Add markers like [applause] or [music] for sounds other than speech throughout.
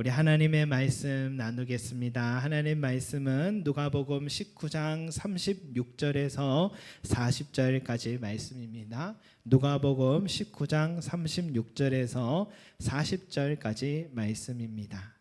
우리 하나님의 말씀 나누겠습니다. 하나님 말씀은 누가복음 19장 36절에서 40절까지 말씀입니다. 누가복음 19장 36절에서 40절까지 말씀입니다.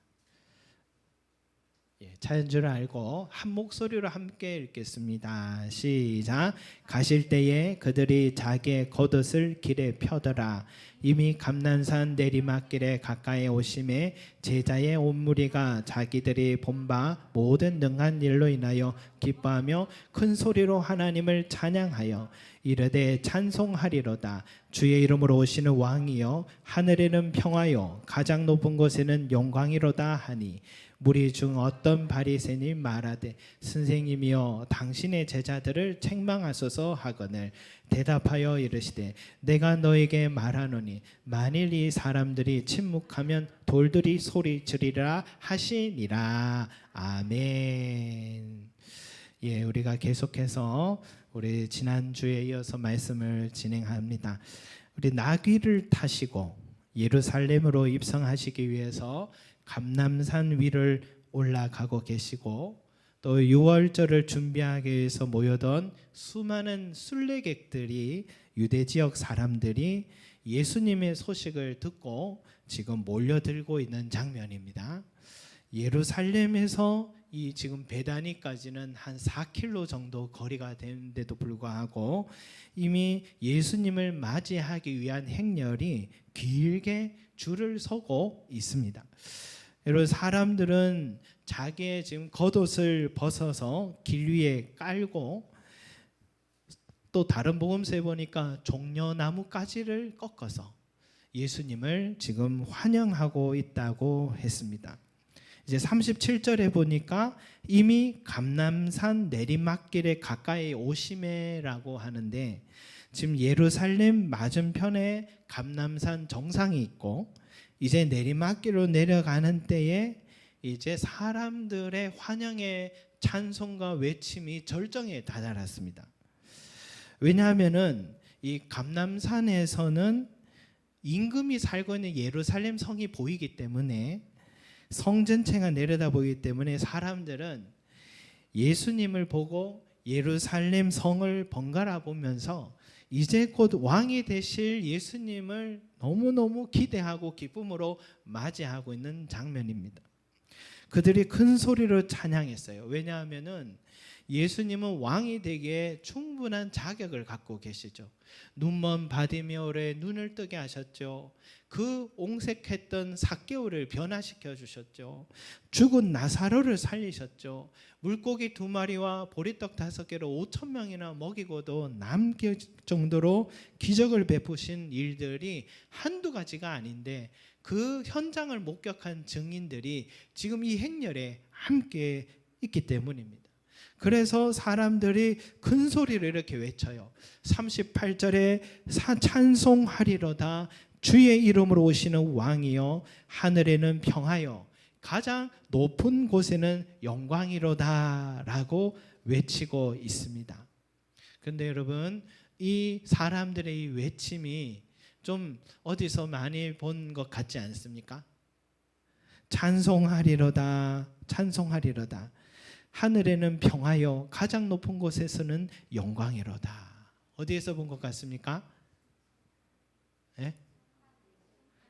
예, 차인 줄 알고 한 목소리로 함께 읽겠습니다. 시작. 가실 때에 그들이 자기의 겉옷을 길에 펴더라. 이미 감난산 내리막길에 가까이 오심에 제자의 온 무리가 자기들이 본바 모든 능한 일로 인하여 기뻐하며 큰 소리로 하나님을 찬양하여 이르되 찬송하리로다 주의 이름으로 오시는 왕이여 하늘에는 평화요 가장 높은 곳에는 영광이로다 하니 무리 중 어떤 바리새니 말하되 선생님이여 당신의 제자들을 책망하소서 하거늘 대답하여 이르시되 내가 너에게 말하노니 만일 이 사람들이 침묵하면 돌들이 소리 지르리라 하시니라 아멘. 예, 우리가 계속해서 우리 지난주에 이어서 말씀을 진행합니다. 우리 나귀를 타시고 예루살렘으로 입성하시기 위해서 감남산 위를 올라가고 계시고 또 6월절을 준비하기 위해서 모여던 수많은 순례객들이 유대 지역 사람들이 예수님의 소식을 듣고 지금 몰려들고 있는 장면입니다. 예루살렘에서 이 지금 베다니까지는 한 4킬로 정도 거리가 되는데도 불구하고 이미 예수님을 맞이하기 위한 행렬이 길게 줄을 서고 있습니다. 여러분 사람들은 자기의 지금 겉옷을 벗어서 길 위에 깔고 또 다른 복음서에 보니까 종려나무 가지를 꺾어서 예수님을 지금 환영하고 있다고 했습니다. 이제 37절에 보니까 이미 감남산 내리막길에 가까이 오심에라고 하는데 지금 예루살렘 맞은편에 감남산 정상이 있고 이제 내리막길로 내려가는 때에 이제 사람들의 환영의 찬송과 외침이 절정에 다다랐습니다. 왜냐하면은 이 감남산에서는 임금이 살고 있는 예루살렘 성이 보이기 때문에 성 전체가 내려다 보이기 때문에 사람들은 예수님을 보고 예루살렘 성을 번갈아 보면서 이제 곧 왕이 되실 예수님을 너무너무 기대하고 기쁨으로 맞이하고 있는 장면입니다. 그들이 큰 소리로 찬양했어요. 왜냐하면은 예수님은 왕이 되기에 충분한 자격을 갖고 계시죠. 눈먼 바디메오의 눈을 뜨게 하셨죠. 그 옹색했던 사개오를 변화시켜 주셨죠. 죽은 나사로를 살리셨죠. 물고기 두 마리와 보리떡 다섯 개로 오천 명이나 먹이고도 남길 정도로 기적을 베푸신 일들이 한두 가지가 아닌데 그 현장을 목격한 증인들이 지금 이 행렬에 함께 있기 때문입니다. 그래서 사람들이 큰 소리를 이렇게 외쳐요. 38절에 찬송하리로다 주의 이름으로 오시는 왕이요 하늘에는 평하여 가장 높은 곳에는 영광이로다라고 외치고 있습니다. 근데 여러분 이 사람들의 이 외침이 좀 어디서 많이 본 것 같지 않습니까? 찬송하리로다 찬송하리로다 하늘에는 평하여 가장 높은 곳에서는 영광이로다. 어디에서 본 것 같습니까? 네?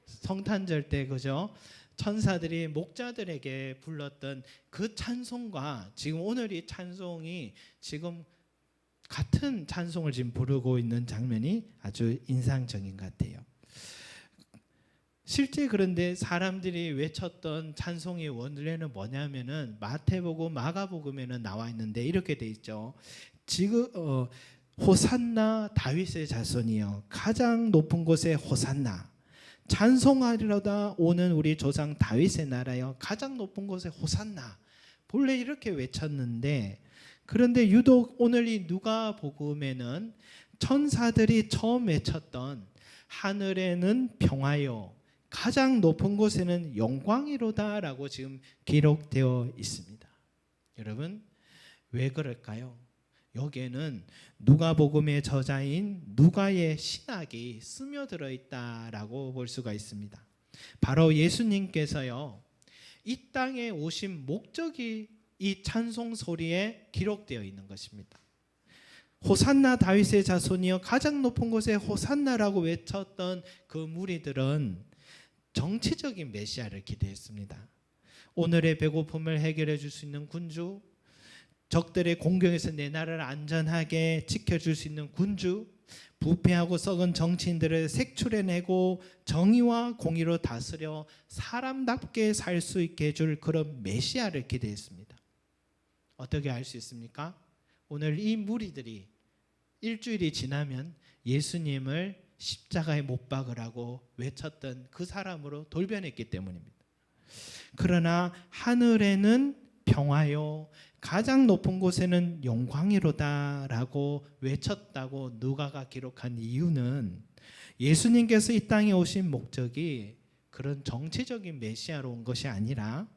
성탄절 때 그죠? 천사들이 목자들에게 불렀던 그 찬송과 지금 오늘 이 찬송이 지금 같은 찬송을 지금 부르고 있는 장면이 아주 인상적인 것 같아요. 실제 그런데 사람들이 외쳤던 찬송의 원래는 뭐냐면은 마태복음, 마가복음에는 나와 있는데 이렇게 돼 있죠. 지금 어, 호산나 다윗의 자손이여 가장 높은 곳에 호산나 찬송하리로다 오는 우리 조상 다윗의 나라여 가장 높은 곳에 호산나 본래 이렇게 외쳤는데 그런데 유독 오늘 이 누가 복음에는 천사들이 처음 외쳤던 하늘에는 평화요 가장 높은 곳에는 영광이로다라고 지금 기록되어 있습니다. 여러분 왜 그럴까요? 여기에는 누가복음의 저자인 누가의 신학이 스며들어 있다라고 볼 수가 있습니다. 바로 예수님께서요 이 땅에 오신 목적이 이 찬송 소리에 기록되어 있는 것입니다. 호산나 다윗의 자손이여 가장 높은 곳에 호산나라고 외쳤던 그 무리들은 정치적인 메시아를 기대했습니다. 오늘의 배고픔을 해결해 줄 수 있는 군주, 적들의 공격에서 내 나라를 안전하게 지켜줄 수 있는 군주, 부패하고 썩은 정치인들을 색출해내고 정의와 공의로 다스려 사람답게 살 수 있게 해줄 그런 메시아를 기대했습니다. 어떻게 알 수 있습니까? 오늘 이 무리들이 일주일이 지나면 예수님을 십자가에 못 박으라고 외쳤던 그 사람으로 돌변했기 때문입니다. 그러나 하늘에는 평화요 가장 높은 곳에는 영광이로다라고 외쳤다고 누가가 기록한 이유는 예수님께서 이 땅에 오신 목적이 그런 정치적인 메시아로 온 것이 아니라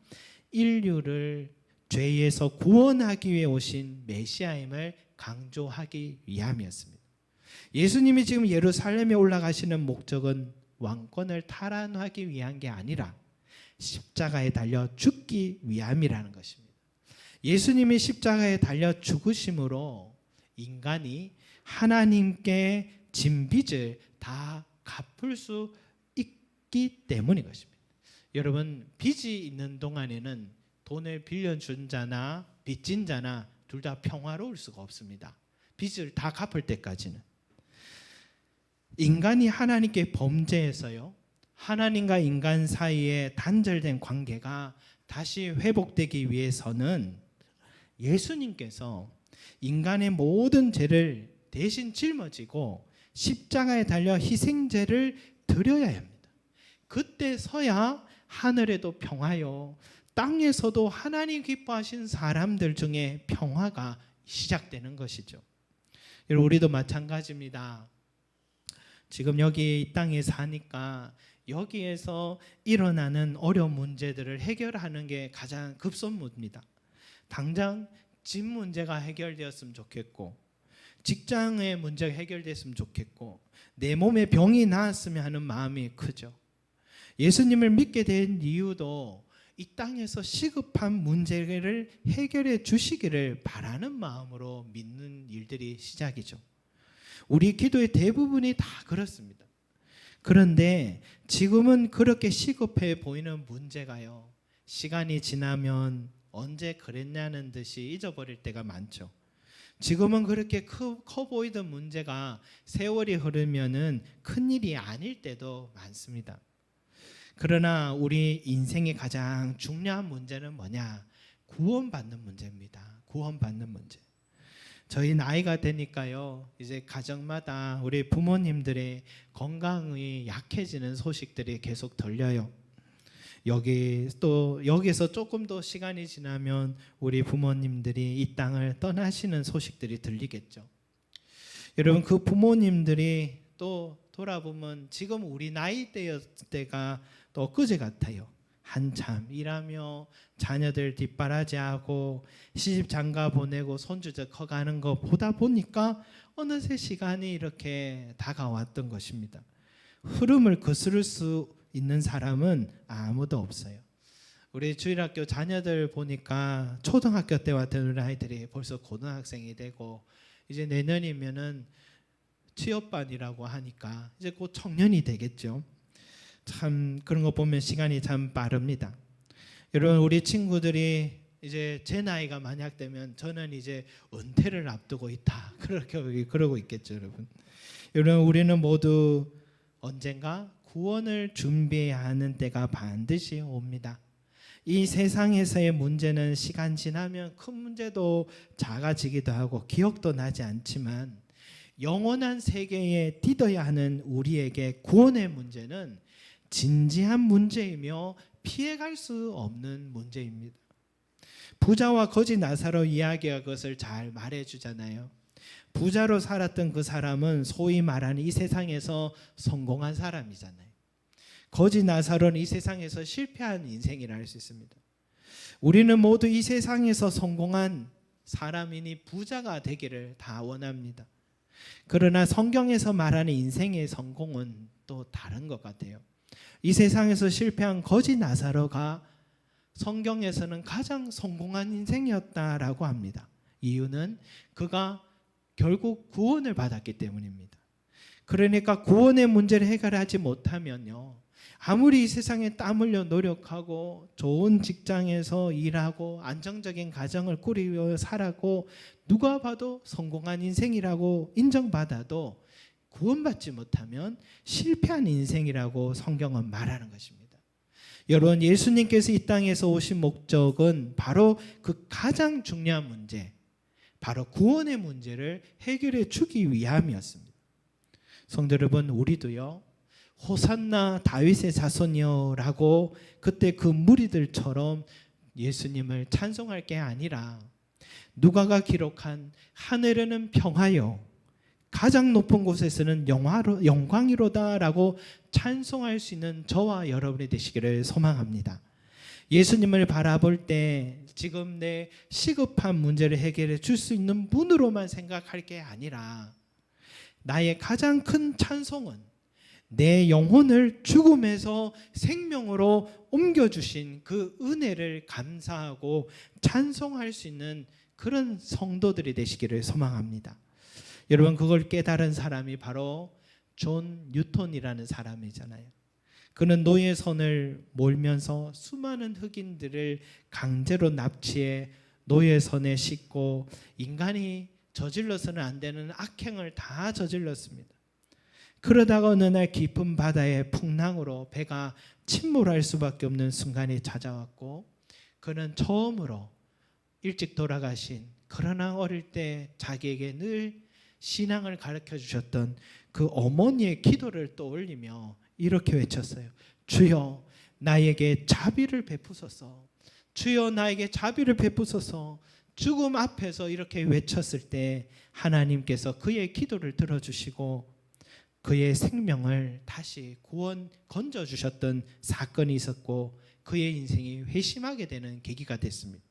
인류를 죄에서 구원하기 위해 오신 메시아임을 강조하기 위함이었습니다. 예수님이 지금 예루살렘에 올라가시는 목적은 왕권을 탈환하기 위한 게 아니라 십자가에 달려 죽기 위함이라는 것입니다. 예수님이 십자가에 달려 죽으심으로 인간이 하나님께 진 빚을 다 갚을 수 있기 때문인 것입니다. 여러분 빚이 있는 동안에는 돈을 빌려준 자나 빚진 자나 둘 다 평화로울 수가 없습니다. 빚을 다 갚을 때까지는 인간이 하나님께 범죄해서요. 하나님과 인간 사이에 단절된 관계가 다시 회복되기 위해서는 예수님께서 인간의 모든 죄를 대신 짊어지고 십자가에 달려 희생제를 드려야 합니다. 그때 서야 하늘에도 평화요, 땅에서도 하나님 기뻐하신 사람들 중에 평화가 시작되는 것이죠. 우리도 마찬가지입니다. 지금 여기 이 땅에 사니까 여기에서 일어나는 어려운 문제들을 해결하는 게 가장 급선무입니다. 당장 집 문제가 해결되었으면 좋겠고 직장의 문제가 해결됐으면 좋겠고 내 몸에 병이 나았으면 하는 마음이 크죠. 예수님을 믿게 된 이유도 이 땅에서 시급한 문제를 해결해 주시기를 바라는 마음으로 믿는 일들이 시작이죠. 우리 기도의 대부분이 다 그렇습니다. 그런데 지금은 그렇게 시급해 보이는 문제가요. 시간이 지나면 언제 그랬냐는 듯이 잊어버릴 때가 많죠. 지금은 그렇게 커, 커 보이던 문제가 세월이 흐르면은 큰 일이 아닐 때도 많습니다. 그러나 우리 인생의 가장 중요한 문제는 뭐냐? 구원받는 문제입니다. 구원받는 문제. 저희 나이가 되니까요. 이제 가정마다 우리 부모님들의 건강이 약해지는 소식들이 계속 들려요. 여기 또 여기서 조금 더 시간이 지나면 우리 부모님들이 이 땅을 떠나시는 소식들이 들리겠죠. 여러분 그 부모님들이 또 돌아보면 지금 우리 나이대였을 때가 또 엊그제 같아요. 한참 일하며 자녀들 뒷바라지하고 시집 장가 보내고 손주들 커가는 거 보다 보니까 어느새 시간이 이렇게 다가왔던 것입니다. 흐름을 거스를 수 있는 사람은 아무도 없어요. 우리 주일학교 자녀들 보니까 초등학교 때 왔던 우리 아이들이 벌써 고등학생이 되고 이제 내년이면은 취업반이라고 하니까 이제 곧 청년이 되겠죠. 참 그런 거 보면 시간이 참 빠릅니다. 여러분 우리 친구들이 이제 제 나이가 만약 되면 저는 이제 은퇴를 앞두고 있다. [laughs] 그렇게 그러고 있겠죠, 여러분. 여러분 우리는 모두 언젠가 구원을 준비해야 하는 때가 반드시 옵니다. 이 세상에서의 문제는 시간 지나면 큰 문제도 작아지기도 하고 기억도 나지 않지만 영원한 세계에 뛰어야 하는 우리에게 구원의 문제는 진지한 문제이며 피해갈 수 없는 문제입니다. 부자와 거지 나사로 이야기가 그것을 잘 말해주잖아요. 부자로 살았던 그 사람은 소위 말하는 이 세상에서 성공한 사람이잖아요. 거지 나사로는 이 세상에서 실패한 인생이라 할 수 있습니다. 우리는 모두 이 세상에서 성공한 사람이니 부자가 되기를 다 원합니다. 그러나 성경에서 말하는 인생의 성공은 또 다른 것 같아요. 이 세상에서 실패한 거지 나사로가 성경에서는 가장 성공한 인생이었다라고 합니다. 이유는 그가 결국 구원을 받았기 때문입니다. 그러니까 구원의 문제를 해결하지 못하면요. 아무리 이 세상에 땀 흘려 노력하고 좋은 직장에서 일하고 안정적인 가정을 꾸리며 살았고 누가 봐도 성공한 인생이라고 인정받아도 구원받지 못하면 실패한 인생이라고 성경은 말하는 것입니다. 여러분 예수님께서 이 땅에서 오신 목적은 바로 그 가장 중요한 문제, 바로 구원의 문제를 해결해 주기 위함이었습니다. 성도 여러분, 우리도요. 호산나 다윗의 자손이여라고 그때 그 무리들처럼 예수님을 찬송할 게 아니라 누가가 기록한 하늘에는 평하여 가장 높은 곳에서는 영화로, 영광이로다라고 찬송할 수 있는 저와 여러분이 되시기를 소망합니다. 예수님을 바라볼 때 지금 내 시급한 문제를 해결해 줄 수 있는 분으로만 생각할 게 아니라 나의 가장 큰 찬송은 내 영혼을 죽음에서 생명으로 옮겨주신 그 은혜를 감사하고 찬송할 수 있는 그런 성도들이 되시기를 소망합니다. 여러분 그걸 깨달은 사람이 바로 존 뉴턴이라는 사람이잖아요. 그는 노예 선을 몰면서 수많은 흑인들을 강제로 납치해 노예 선에 싣고 인간이 저질러서는 안 되는 악행을 다 저질렀습니다. 그러다가 어느 날 깊은 바다의 풍랑으로 배가 침몰할 수밖에 없는 순간이 찾아왔고 그는 처음으로 일찍 돌아가신 그러나 어릴 때 자기에게 늘 신앙을 가르쳐 주셨던 그 어머니의 기도를 떠올리며 이렇게 외쳤어요. 주여 나에게 자비를 베푸소서. 주여 나에게 자비를 베푸소서. 죽음 앞에서 이렇게 외쳤을 때 하나님께서 그의 기도를 들어주시고 그의 생명을 다시 구원 건져 주셨던 사건이 있었고 그의 인생이 회심하게 되는 계기가 됐습니다.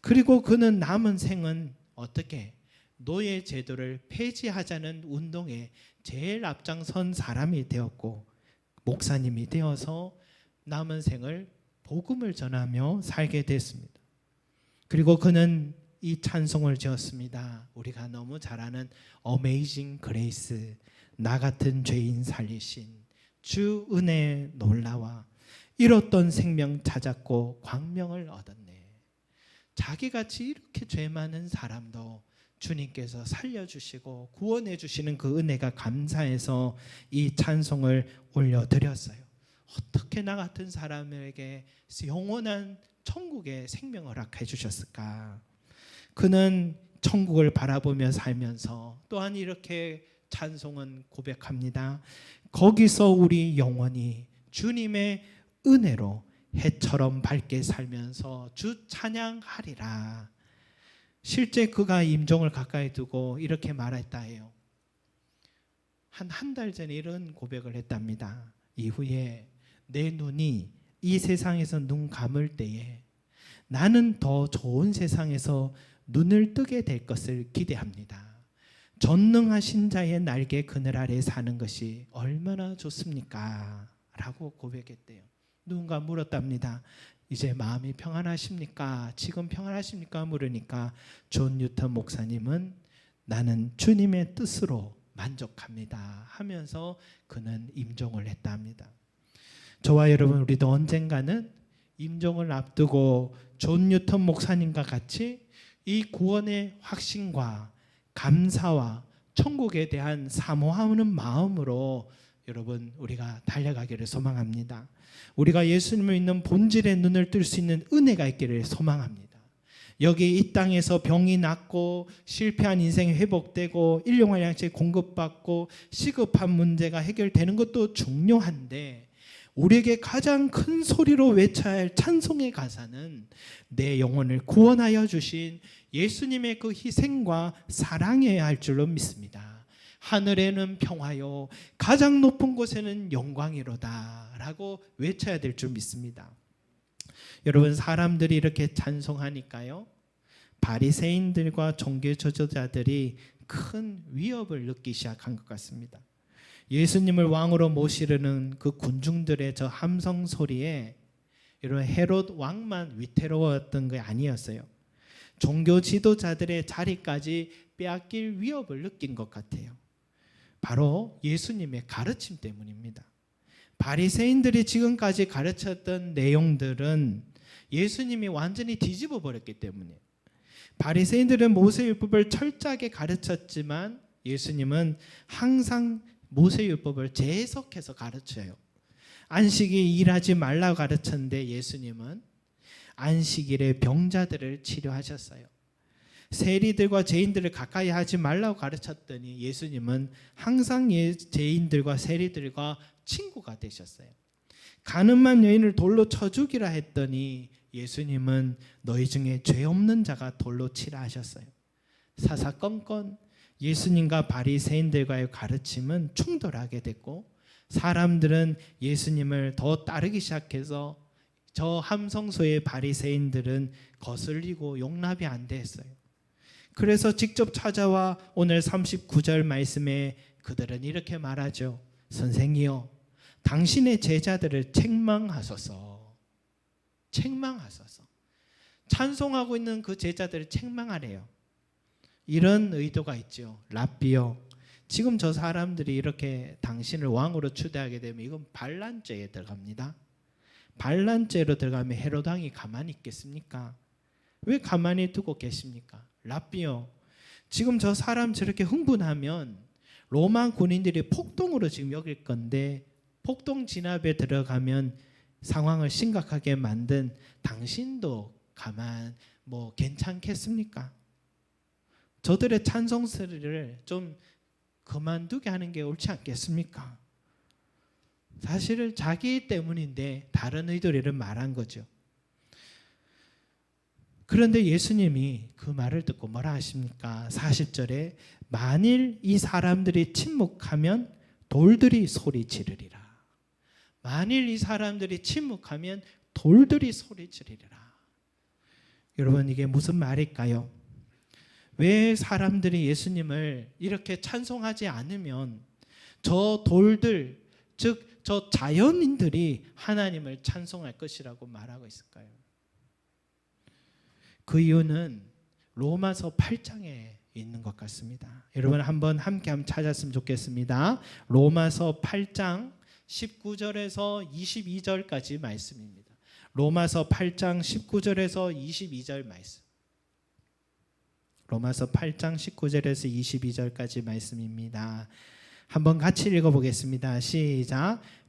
그리고 그는 남은 생은 어떻게 노예 제도를 폐지하자는 운동에 제일 앞장선 사람이 되었고 목사님이 되어서 남은 생을 복음을 전하며 살게 됐습니다. 그리고 그는 이 찬송을 지었습니다. 우리가 너무 잘 아는 Amazing Grace 나 같은 죄인 살리신 주 은혜 놀라와 잃었던 생명 찾았고 광명을 얻었네. 자기같이 이렇게 죄 많은 사람도 주님께서 살려주시고 구원해 주시는 그 은혜가 감사해서 이 찬송을 올려드렸어요. 어떻게 나 같은 사람에게 영원한 천국의 생명을 허락해 주셨을까? 그는 천국을 바라보며 살면서 또한 이렇게 찬송은 고백합니다. 거기서 우리 영원히 주님의 은혜로 해처럼 밝게 살면서 주 찬양하리라. 실제 그가 임종을 가까이 두고 이렇게 말했다 해요. 한 한 달 전에 이런 고백을 했답니다. 이후에 내 눈이 이 세상에서 눈 감을 때에 나는 더 좋은 세상에서 눈을 뜨게 될 것을 기대합니다. 전능하신 자의 날개 그늘 아래 사는 것이 얼마나 좋습니까? 라고 고백했대요. 누군가 물었답니다. 이제 마음이 평안하십니까? 지금 평안하십니까? 물으니까 존 뉴턴 목사님은 나는 주님의 뜻으로 만족합니다. 하면서 그는 임종을 했다 합니다. 저와 여러분 우리도 언젠가는 임종을 앞두고 존 뉴턴 목사님과 같이 이 구원의 확신과 감사와 천국에 대한 사모하는 마음으로 여러분 우리가 달려가기를 소망합니다. 우리가 예수님을 믿는 본질의 눈을 뜰 수 있는 은혜가 있기를 소망합니다. 여기 이 땅에서 병이 낫고 실패한 인생이 회복되고 일용할 양식 공급받고 시급한 문제가 해결되는 것도 중요한데 우리에게 가장 큰 소리로 외쳐야 할 찬송의 가사는 내 영혼을 구원하여 주신 예수님의 그 희생과 사랑해야 할 줄로 믿습니다. 하늘에는 평화요 가장 높은 곳에는 영광이로다라고 외쳐야 될 줄 믿습니다. 여러분 사람들이 이렇게 찬송하니까요. 바리새인들과 종교 저자들이 큰 위협을 느끼기 시작한 것 같습니다. 예수님을 왕으로 모시려는 그 군중들의 저 함성 소리에 이런 헤롯 왕만 위태로웠던 게 아니었어요. 종교 지도자들의 자리까지 빼앗길 위협을 느낀 것 같아요. 바로 예수님의 가르침 때문입니다. 바리새인들이 지금까지 가르쳤던 내용들은 예수님이 완전히 뒤집어 버렸기 때문에 바리새인들은 모세율법을 철저하게 가르쳤지만 예수님은 항상 모세율법을 재해석해서 가르쳐요. 안식이 일하지 말라고 가르쳤는데 예수님은 안식일에 병자들을 치료하셨어요. 세리들과 죄인들을 가까이 하지 말라고 가르쳤더니 예수님은 항상 예- 죄인들과 세리들과 친구가 되셨어요. 가늠한 여인을 돌로 쳐 죽이라 했더니 예수님은 너희 중에 죄 없는 자가 돌로 치라 하셨어요. 사사건건 예수님과 바리새인들과의 가르침은 충돌하게 됐고 사람들은 예수님을 더 따르기 시작해서 저 함성소의 바리새인들은 거슬리고 용납이 안 됐어요. 그래서 직접 찾아와 오늘 39절 말씀에 그들은 이렇게 말하죠. 선생이요. 당신의 제자들을 책망하소서. 책망하소서. 찬송하고 있는 그 제자들을 책망하래요. 이런 의도가 있죠. 랍비요. 지금 저 사람들이 이렇게 당신을 왕으로 추대하게 되면 이건 반란죄에 들어갑니다. 반란죄로 들어가면 헤롯 왕이 가만히 있겠습니까? 왜 가만히 두고 계십니까? 랍비요. 지금 저 사람 저렇게 흥분하면 로마 군인들이 폭동으로 지금 여길 건데 폭동 진압에 들어가면 상황을 심각하게 만든 당신도 가만 뭐 괜찮겠습니까? 저들의 찬송 소리를 좀 그만두게 하는 게 옳지 않겠습니까? 사실은 자기 때문인데 다른 의도를 말한 거죠. 그런데 예수님이 그 말을 듣고 뭐라 하십니까? 40절에 만일 이 사람들이 침묵하면 돌들이 소리 지르리라. 만일 이 사람들이 침묵하면 돌들이 소리 지르리라. 여러분 이게 무슨 말일까요? 왜 사람들이 예수님을 이렇게 찬송하지 않으면 저 돌들 즉 저 자연인들이 하나님을 찬송할 것이라고 말하고 있을까요? 그 이유는 로마서 8장에 있는 것 같습니다. 여러분 한번 함께 한번 찾았으면 좋겠습니다. 로마서 8장 19절에서 22절까지 말씀입니다. 로마서 8장 19절에서 22절 말씀. 로마서 8장 19절에서 22절까지 말씀입니다. 한번 같이 읽어보겠습니다. 시작.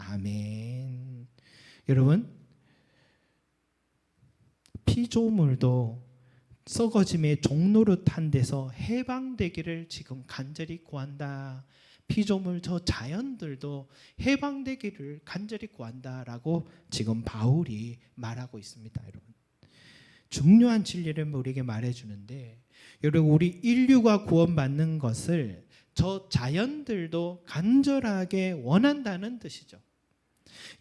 아멘. 여러분, 피조물도 썩어짐의 종노릇한 데서 해방되기를 지금 간절히 구한다. 피조물 저 자연들도 해방되기를 간절히 구한다라고 지금 바울이 말하고 있습니다, 여러분. 중요한 진리를 우리에게 말해 주는데 여러분 우리 인류가 구원받는 것을 저 자연들도 간절하게 원한다는 뜻이죠.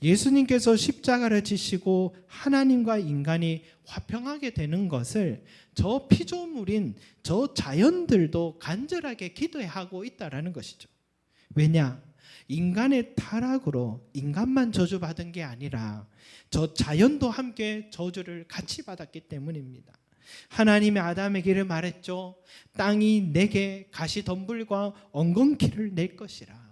예수님께서 십자가를 지시고 하나님과 인간이 화평하게 되는 것을 저 피조물인 저 자연들도 간절하게 기도하고 있다라는 것이죠. 왜냐? 인간의 타락으로 인간만 저주받은 게 아니라 저 자연도 함께 저주를 같이 받았기 때문입니다. 하나님의 아담에게를 말했죠. 땅이 내게 가시덤불과 엉겅퀴를 낼 것이라.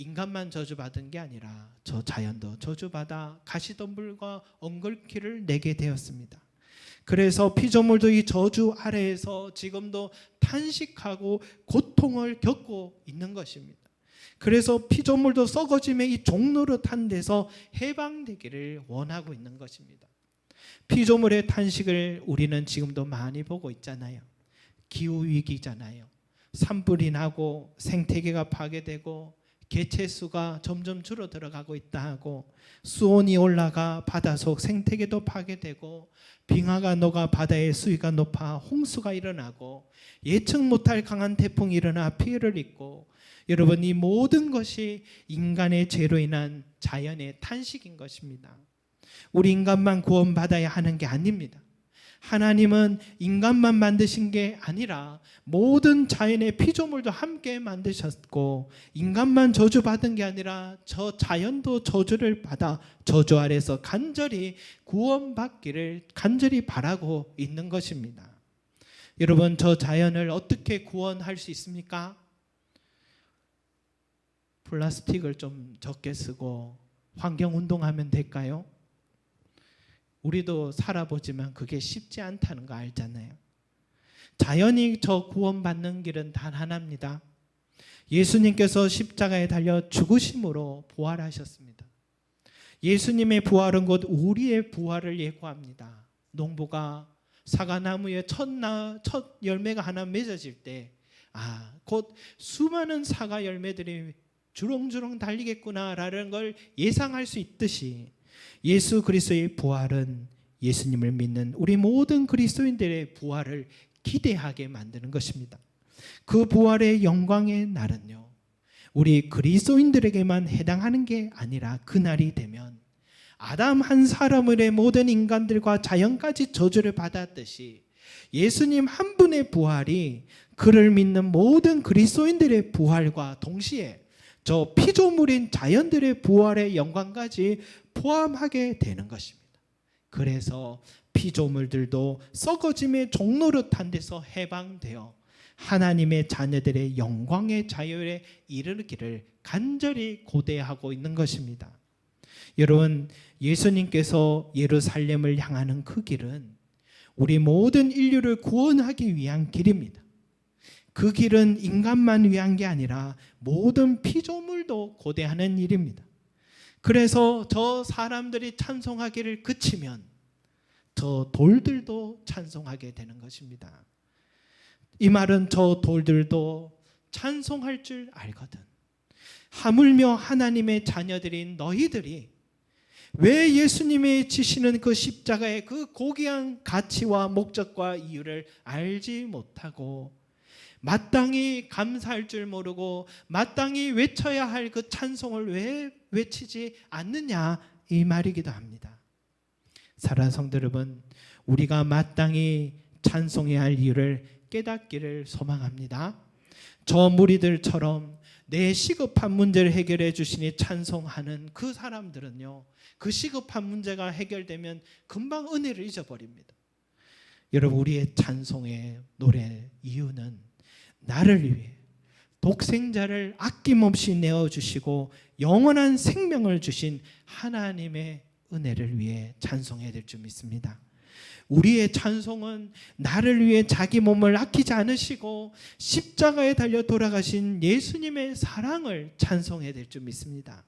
인간만 저주받은 게 아니라 저 자연도 저주받아 가시덤불과 엉겅퀴를 내게 되었습니다. 그래서 피조물도 이 저주 아래에서 지금도 탄식하고 고통을 겪고 있는 것입니다. 그래서 피조물도 썩어짐의 이 종노릇한 데서 해방되기를 원하고 있는 것입니다. 피조물의 탄식을 우리는 지금도 많이 보고 있잖아요. 기후 위기잖아요. 산불이 나고 생태계가 파괴되고 개체 수가 점점 줄어들어가고 있다 하고 수온이 올라가 바다 속 생태계도 파괴되고 빙하가 녹아 바다의 수위가 높아 홍수가 일어나고 예측 못할 강한 태풍이 일어나 피해를 입고 여러분 이 모든 것이 인간의 죄로 인한 자연의 탄식인 것입니다. 우리 인간만 구원받아야 하는 게 아닙니다. 하나님은 인간만 만드신 게 아니라 모든 자연의 피조물도 함께 만드셨고 인간만 저주받은 게 아니라 저 자연도 저주를 받아 저주 아래서 간절히 구원받기를 간절히 바라고 있는 것입니다. 여러분 저 자연을 어떻게 구원할 수 있습니까? 플라스틱을 좀 적게 쓰고 환경 운동하면 될까요? 우리도 살아보지만 그게 쉽지 않다는 거 알잖아요. 자연이 저 구원받는 길은 단 하나입니다. 예수님께서 십자가에 달려 죽으심으로 부활하셨습니다. 예수님의 부활은 곧 우리의 부활을 예고합니다. 농부가 사과나무에 첫, 나, 첫 열매가 하나 맺어질 때, 아, 곧 수많은 사과 열매들이 주렁주렁 달리겠구나라는 걸 예상할 수 있듯이 예수 그리스도의 부활은 예수님을 믿는 우리 모든 그리스도인들의 부활을 기대하게 만드는 것입니다. 그 부활의 영광의 날은요. 우리 그리스도인들에게만 해당하는 게 아니라 그날이 되면 아담 한 사람의 모든 인간들과 자연까지 저주를 받았듯이 예수님 한 분의 부활이 그를 믿는 모든 그리스도인들의 부활과 동시에 저 피조물인 자연들의 부활의 영광까지 포함하게 되는 것입니다. 그래서 피조물들도 썩어짐의 종노릇한 데서 해방되어 하나님의 자녀들의 영광의 자유에 이르기를 간절히 고대하고 있는 것입니다. 여러분, 예수님께서 예루살렘을 향하는 그 길은 우리 모든 인류를 구원하기 위한 길입니다. 그 길은 인간만 위한 게 아니라 모든 피조물도 고대하는 일입니다. 그래서 저 사람들이 찬송하기를 그치면 저 돌들도 찬송하게 되는 것입니다. 이 말은 저 돌들도 찬송할 줄 알거든. 하물며 하나님의 자녀들인 너희들이 왜 예수님의 지시는 그 십자가의 그 고귀한 가치와 목적과 이유를 알지 못하고 마땅히 감사할 줄 모르고 마땅히 외쳐야 할 그 찬송을 왜 외치지 않느냐 이 말이기도 합니다. 사랑하는 성도 여러분, 우리가 마땅히 찬송해야 할 이유를 깨닫기를 소망합니다. 저 무리들처럼 내 시급한 문제를 해결해 주시니 찬송하는 그 사람들은요. 그 시급한 문제가 해결되면 금방 은혜를 잊어버립니다. 여러분 우리의 찬송의 노래 이유는 나를 위해 독생자를 아낌없이 내어 주시고 영원한 생명을 주신 하나님의 은혜를 위해 찬송해야 될 줄 믿습니다. 우리의 찬송은 나를 위해 자기 몸을 아끼지 않으시고 십자가에 달려 돌아가신 예수님의 사랑을 찬송해야 될 줄 믿습니다.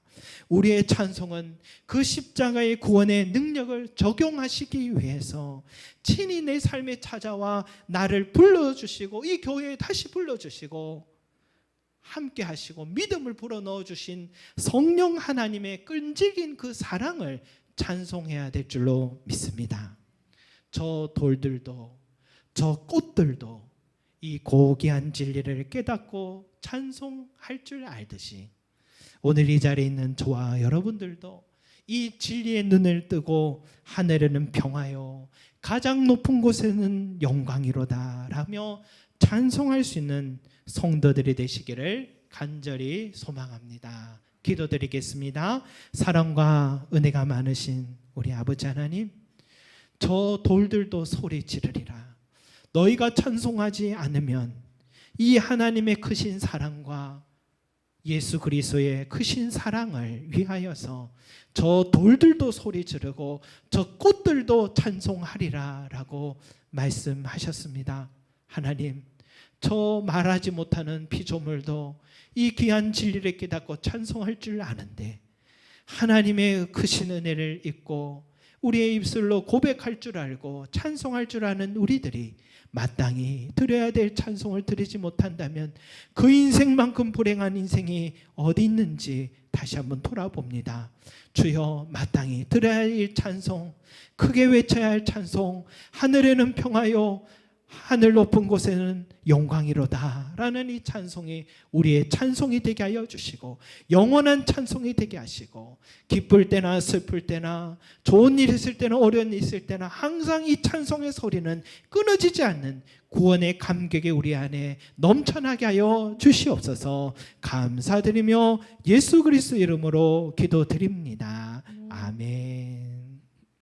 우리의 찬송은 그 십자가의 구원의 능력을 적용하시기 위해서 친히 내 삶에 찾아와 나를 불러주시고 이 교회에 다시 불러주시고 함께 하시고 믿음을 불어넣어 주신 성령 하나님의 끈질긴 그 사랑을 찬송해야 될 줄로 믿습니다. 저 돌들도 저 꽃들도 이 고귀한 진리를 깨닫고 찬송할 줄 알듯이 오늘 이 자리에 있는 저와 여러분들도 이 진리의 눈을 뜨고 하늘에는 평화요 가장 높은 곳에는 영광이로다라며 찬송할 수 있는 성도들이 되시기를 간절히 소망합니다. 기도드리겠습니다. 사랑과 은혜가 많으신 우리 아버지 하나님, 저 돌들도 소리 지르리라. 너희가 찬송하지 않으면 이 하나님의 크신 사랑과 예수 그리스도의 크신 사랑을 위하여서 저 돌들도 소리 지르고 저 꽃들도 찬송하리라라고 말씀하셨습니다. 하나님, 저 말하지 못하는 피조물도 이 귀한 진리를 깨닫고 찬송할 줄 아는데 하나님의 크신 은혜를 잊고 우리의 입술로 고백할 줄 알고 찬송할 줄 아는 우리들이 마땅히 드려야 될 찬송을 드리지 못한다면 그 인생만큼 불행한 인생이 어디 있는지 다시 한번 돌아봅니다. 주여 마땅히 드려야 할 찬송, 크게 외쳐야 할 찬송, 하늘에는 평화요, 하늘 높은 곳에는 영광이로다라는 이 찬송이 우리의 찬송이 되게 하여 주시고 영원한 찬송이 되게 하시고 기쁠 때나 슬플 때나 좋은 일 있을 때나 어려운 일 있을 때나 항상 이 찬송의 소리는 끊어지지 않는 구원의 감격이 우리 안에 넘쳐나게 하여 주시옵소서 감사드리며 예수 그리스도 이름으로 기도드립니다. 아멘.